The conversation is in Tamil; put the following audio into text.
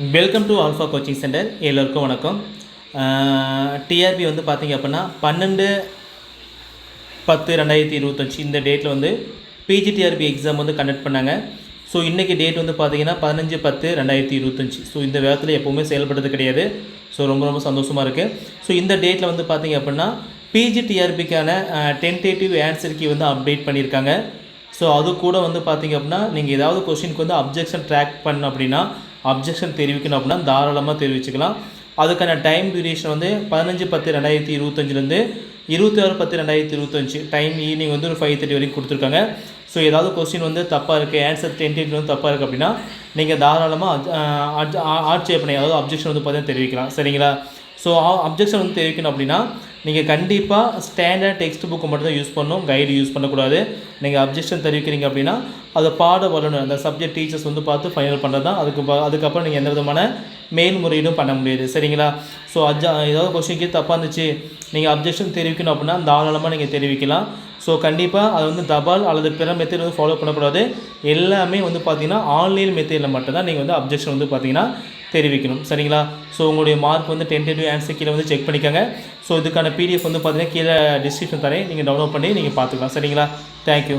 Welcome to alpha coaching centre எல்லோருக்கும் வணக்கம். டிஆர்பி வந்து பார்த்தீங்க அப்படின்னா பன்னெண்டு பத்து ரெண்டாயிரத்தி இருபத்தஞ்சி இந்த டேட்டில் வந்து பிஜிடிஆர்பி எக்ஸாம் வந்து கண்டக்ட் பண்ணாங்க. ஸோ இன்றைக்கி டேட் வந்து பார்த்தீங்கன்னா பதினஞ்சு பத்து ரெண்டாயிரத்தி இருபத்தஞ்சி. ஸோ இந்த வேகத்தில் எப்போவுமே செயல்படுறது கிடையாது. ஸோ ரொம்ப ரொம்ப சந்தோஷமாக இருக்குது ஸோ இந்த டேட்டில் வந்து பார்த்தீங்க அப்படின்னா பிஜிடிஆர்பிக்கான டென்டேட்டிவ் ஆன்சர் கீ வந்து அப்டேட் பண்ணியிருக்காங்க. ஸோ அது கூட வந்து பார்த்தீங்க அப்படின்னா நீங்கள் ஏதாவது கொஷினுக்கு வந்து அப்ஜெக்ஷன் ட்ராக் பண்ண அப்படின்னா அப்ஜெக்ஷன் தெரிவிக்கணும் அப்படின்னா தாராளமாக தெரிவிச்சுக்கலாம். அதுக்கான டைம் டியூரேஷன் வந்து பதினஞ்சு பத்து ரெண்டாயிரத்தி இருபத்தஞ்சிலேருந்து இருபத்தி ஆறு பத்து ரெண்டாயிரத்தி இருபத்தஞ்சி. டைம் ஈவினிங் வந்து ஒரு ஃபைவ் தேர்ட்டி வரைக்கும் கொடுத்துருக்காங்க. ஸோ ஏதாவது கொஸ்டின் வந்து தப்பாக இருக்குது ஆன்சர் டென்டேட்டிவ் வந்து தப்பாக இருக்குது அப்படின்னா நீங்கள் தாராளமாக ஆட்சேபனை அதாவது அப்ஜெக்ஷன் வந்து பார்த்தீங்கன்னா தெரிவிக்கலாம். சரிங்களா? ஸோ அப்ஜெக்ஷன் வந்து தெரிவிக்கணும் அப்படின்னா நீங்கள் கண்டிப்பாக ஸ்டாண்டர்ட் டெக்ஸ்ட் புக்கு மட்டும் தான் யூஸ் பண்ணணும் கைடு யூஸ் பண்ணக்கூடாது. நீங்கள் அப்ஜெக்ஷன் தெரிவிக்கிறீங்க அப்படின்னா அதை பாட வல்லுநர் அந்த சப்ஜெக்ட் டீச்சர்ஸ் வந்து பார்த்து ஃபைனல் பண்ணுறது தான் அதுக்கு அதுக்கப்புறம் நீங்கள் எந்த விதமான மேல்முறையீடும் பண்ண முடியாது. சரிங்களா? ஸோ அஜா ஏதாவது கொஸ்டின் கீழ் தப்பாக இருந்துச்சு நீங்கள் அப்ஜெக்ஷன் தெரிவிக்கணும் அப்படின்னா தாராளமாக நீங்கள் தெரிவிக்கலாம். ஸோ கண்டிப்பாக அது வந்து தபால் அல்லது பிற மெத்தேட் வந்து ஃபாலோ பண்ணக்கூடாது. எல்லாமே வந்து பார்த்திங்கன்னா ஆன்லைன் மெத்தேடில் மட்டும்தான் நீங்கள் வந்து அப்ஜெக்ஷன் வந்து பார்த்தீங்கன்னா தெரிவிக்கணும். சரிங்களா? ஸோ உங்களுடைய மார்க் வந்து டென்டேட்டிவ் ஆன்சர் கீழே வந்து செக் பண்ணிக்கோங்க. ஸோ இதுக்கான பிடிஎஃப் வந்து பார்த்தீங்கன்னா கீழே டிஸ்கிரிப்ஷன் தரேன். நீங்கள் டவுன்லோட் பண்ணி நீங்கள் பார்த்துக்கலாம். சரிங்களா? தேங்க்யூ